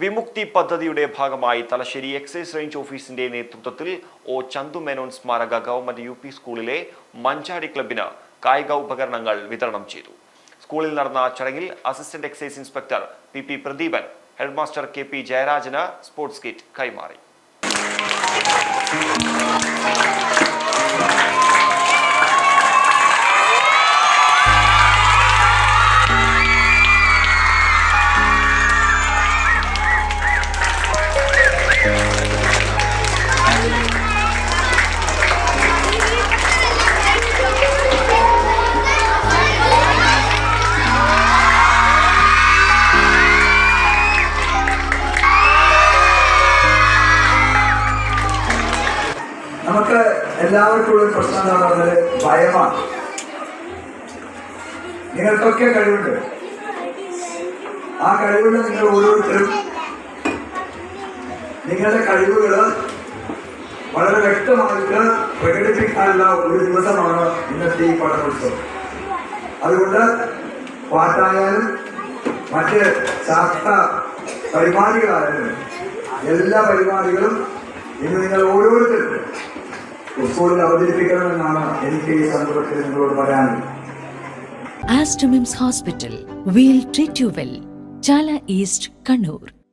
വിമുക്തി പദ്ധതിയുടെ ഭാഗമായി Thalassery excise range ഓഫീസിന്റെ നേതൃത്വത്തിൽ ഒ ചന്തു മേനോൻ സ്മാരക ഗവൺമെന്റ് യു പി സ്കൂളിലെ മഞ്ചാടി ക്ലബിന് കായിക ഉപകരണങ്ങൾ വിതരണം ചെയ്തു. സ്കൂളിൽ നടന്ന ചടങ്ങിൽ assistant excise inspector P P Pradeepan headmaster K P ജയരാജന് സ്പോർട്സ് കിറ്റ് കൈമാറി. നമുക്ക് എല്ലാവർക്കും ഉള്ള പ്രശ്നം എന്താ പറഞ്ഞത് ഭയമാണ്. നിങ്ങൾക്കൊക്കെ കഴിവുണ്ട്. ആ കഴിവുകൾ നിങ്ങൾ ഓരോരുത്തരും നിങ്ങളുടെ കഴിവുകൾ വളരെ വ്യക്തമായിട്ട് പ്രകടിപ്പിക്കാനുള്ള ഒരു ദിവസമാണ് ഇന്നത്തെ ഈ പഠനോത്സവം. അതുകൊണ്ട് പാട്ടായാലും മറ്റ് ശാസ്ത്ര പരിപാടികളായാലും എല്ലാ പരിപാടികളും ഇന്ന് നിങ്ങൾ ഓരോരുത്തരും സ്കൂളിൽ അവതരിപ്പിക്കണമെന്നാണ് എനിക്ക് ഈ സന്ദർഭത്തിൽ നിങ്ങളോട് പറയാൻ Aster MIMS hospital we'll treat you well Chala east Kannur